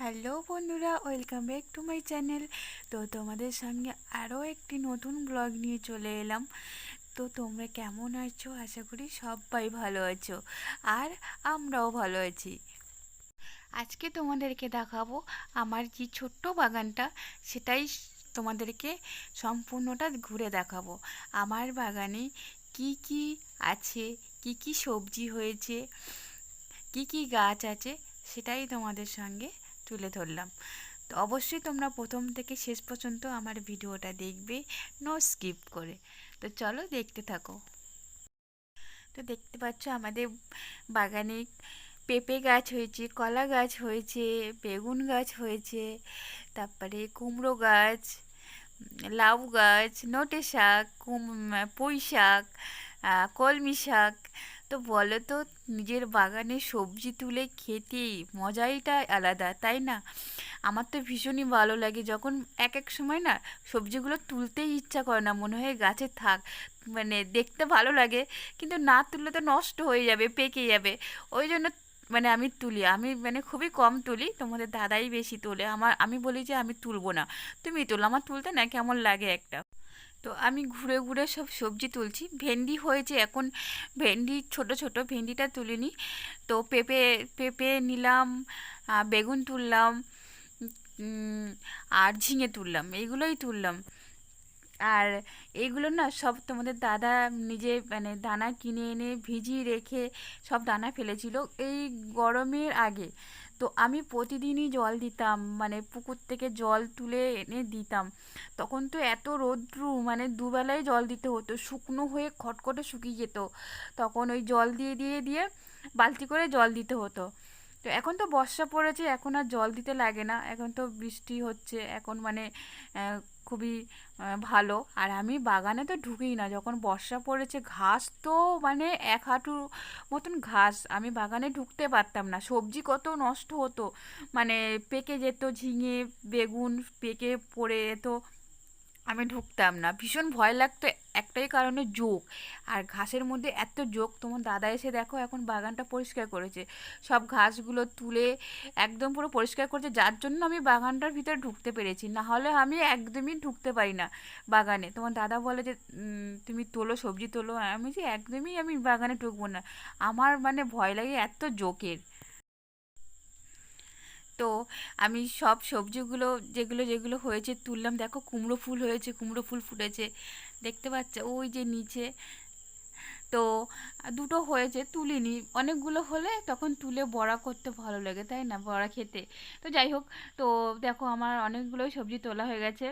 Hello বন্ধুরা, welcome back to my channel. তো তোমাদের সঙ্গে আরও একটি নতুন ব্লগ নিয়ে চলে এলাম। তো তোমরা কেমন আছো? আশা করি সবাই ভালো আছো, আর আমরাও ভালো আছি। আজকে তোমাদেরকে দেখাবো আমার যে ছোট্ট বাগানটা, সেটাই তোমাদেরকে সম্পূর্ণটা ঘুরে দেখাবো। আমার বাগানে কি কি আছে, কি কি সবজি হয়েছে, কি কি গাছ আছে, সেটাই তোমাদের সঙ্গে তুলে ধরলাম। তো অবশ্যই তোমরা প্রথম থেকে শেষ পর্যন্ত আমার ভিডিওটা দেখবে নো স্কিপ করে। তো চলো দেখতে থাকো। তো দেখতে পাচ্ছ আমাদের বাগানে পেঁপে গাছ হয়েছে, কলা গাছ হয়েছে, বেগুন গাছ হয়েছে, তারপরে কুমড়ো গাছ, লাউ গাছ, নোটে শাক পুঁই শাক কলমি শাক তো বলো তো নিজের বাগানে সবজি তুলে খেতে মজাইটা আলাদা, তাই না? আমার তো ভীষণই ভালো লাগে যখন এক এক সময় না সবজিগুলো তুলতেই ইচ্ছা করে না, মনে হয় গাছে থাক মানে দেখতে ভালো লাগে, কিন্তু না তুললে তো নষ্ট হয়ে যাবে, পেকে যাবে। ওই জন্য মানে আমি তুলি, আমি মানে খুবই কম তুলি, তোমাদের দাদাই বেশি তোলে। আমার, আমি বলি যে আমি তুলবো না। তুমি তোলো, আমার তুলতে না কেমন লাগে একটা। তো আমি ঘুরে ঘুরে সব সবজি তুলছি। ভেন্ডি হয়েছে এখন, ভেন্ডি, ছোট ছোট ভেন্ডিটা তুলিনি। তো পেঁপে পেঁপে নিলাম বেগুন তুললাম আর ঝিঙে তুললাম, এইগুলোই তুললাম। আর এইগুলো না সব তোমাদের দাদা নিজে মানে দানা কিনে এনে ভিজিয়ে রেখে সব দানা ফেলেছিল এই গরমের আগে। তো আমি প্রতিদিনই জল দিতাম মানে পুকুর থেকে জল তুলে এনে দিতাম। তখন তো এত রৌদ্রু মানে দুবেলায় জল দিতে হতো, শুকনো হয়ে খটখটে শুকিয়ে যেত। তখন ওই জল দিয়ে দিয়ে দিয়ে বালতি করে জল দিতে হতো। তো এখন তো বর্ষা পড়েছে, এখন আর জল দিতে লাগে না। এখন তো বৃষ্টি হচ্ছে, এখন মানে খুবই ভালো। আর আমি বাগানে তো ঢুকিই না। যখন বর্ষা পড়েছে, ঘাস তো মানে এক হাঁটু মতন ঘাস। আমি বাগানে ঢুকতে পারতাম না। সবজি কত নষ্ট হতো। মানে পেকে যেত ঝিঙে, বেগুন, পেকে পড়ে যেত। আমি ঢুকতাম না। ভীষণ ভয় লাগতো একটাই কারণে যোগ। আর ঘাসের মধ্যে এত যোগ, তোমার দাদা এসে দেখো এখন বাগানটা পরিষ্কার করেছে। সব ঘাসগুলো তুলে একদম পুরো পরিষ্কার করেছে, যার জন্য আমি বাগানটার ভিতরে ঢুকতে পেরেছি। না হলে আমি একদমই ঢুকতে পারি না বাগানে। তোমার দাদা বলে যে তুমি তোলো, সবজি তোলো। আমি যে, একদমই আমি বাগানে ঢুকবো না। আমার মানে ভয় লাগে এত জোকের তো আমি সব সবজিগুলো যেগুলো যেগুলো হয়েছে তুললাম। দেখো কুমড়ো ফুল হয়েছে, কুমড়ো ফুল ফুটেছে। দেখতে পাচ্ছ? ওই যে নিচে। তো দুটো হয়েছে, তুলিনি। অনেকগুলো হলে তখন তুলে বড়া করতে ভালো লাগে, তাই না? বড়া খেতে। তো যাই হোক, তো দেখো আমার অনেকগুলোই সবজি তোলা হয়ে গেছে।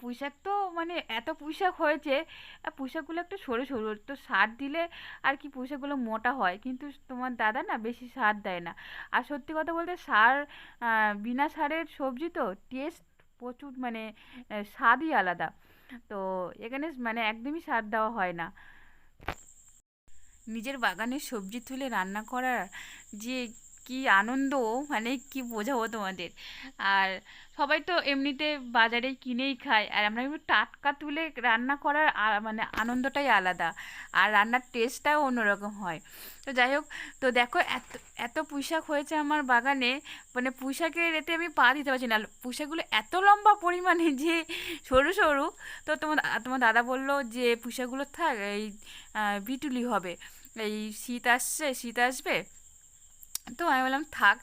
পুঁইশাক তো মানে এত পুঁইশাক হয়েছে পুঁইশাকগুলো একটু সরু সরু, তো সার দিলে আর কি পুঁইশাকগুলো মোটা হয়, কিন্তু তোমার দাদা না বেশি সার দেয় না। আর সত্যি কথা বলতে সার বিনা সারের সবজি তো টেস্ট প্রচুর মানে স্বাদই আলাদা। তো এখানে মানে একদমই সার দেওয়া হয় না। নিজের বাগানের সবজি তুলে রান্না করার যে কি আনন্দ মানে কি বোঝাবো তোমাদের? আর সবাই তো এমনিতে বাজারে কিনেই খায়, আর আমরা একটু টাটকা তুলে রান্না করার মানে আনন্দটাই আলাদা, আর রান্নার টেস্টটাও অন্যরকম হয়। তো যাই হোক, তো দেখো এত এত পুঁইশাক হয়েছে আমার বাগানে মানে পুঁইশাকের এতে আমি পা দিতে পারছি না। পুঁইশাকগুলো এত লম্বা পরিমাণে যে সরু সরু, তো তোমার তোমার দাদা বলল যে পুঁইশাকগুলো থাক, এই বিটুলি হবে। এই শীত আসছে, শীত আসবে তো আমি বললাম, থাক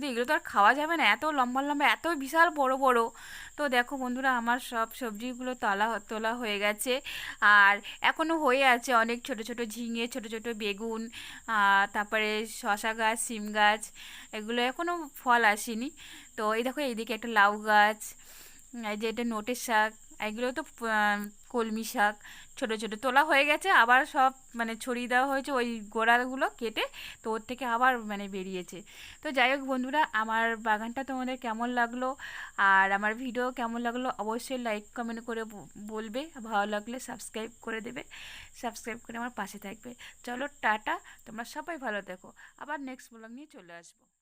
তো এগুলো তো আর খাওয়া যাবে না, এত লম্বা লম্বা, এত বিশাল বড় বড়। তো দেখো বন্ধুরা, আমার সব সবজিগুলো তোলা তোলা হয়ে গেছে। আর এখনও হয়ে আছে অনেক ছোট ছোট ঝিঙে, ছোট ছোট বেগুন তারপরে শশা গাছ সিম গাছ, এগুলো এখনও ফল আসেনি। তো এই দেখো, এইদিকে একটা লাউ গাছ, এই যে এটা নোটের শাক এগুলো তো কলমি শাক ছোট ছোট তোলা হয়ে গেছে, আবার সব মানে ছড়িয়ে দেওয়া হয়েছে ওই গোড়াগুলো কেটে, তো ওর থেকে আবার মানে বেরিয়েছে। তো যাই হোক বন্ধুরা, আমার বাগানটা তোমাদের কেমন লাগল? আর আমার ভিডিও কেমন লাগল? অবশ্যই লাইক কমেন্ট করে বলবে। ভালো লাগলে সাবস্ক্রাইব করে দেবে। সাবস্ক্রাইব করে আমার পাশে থাকবে। চলো, টাটা। তোমরা সবাই ভালো দেখো আবার নেক্সট ব্লগ নিয়ে চলে আসব।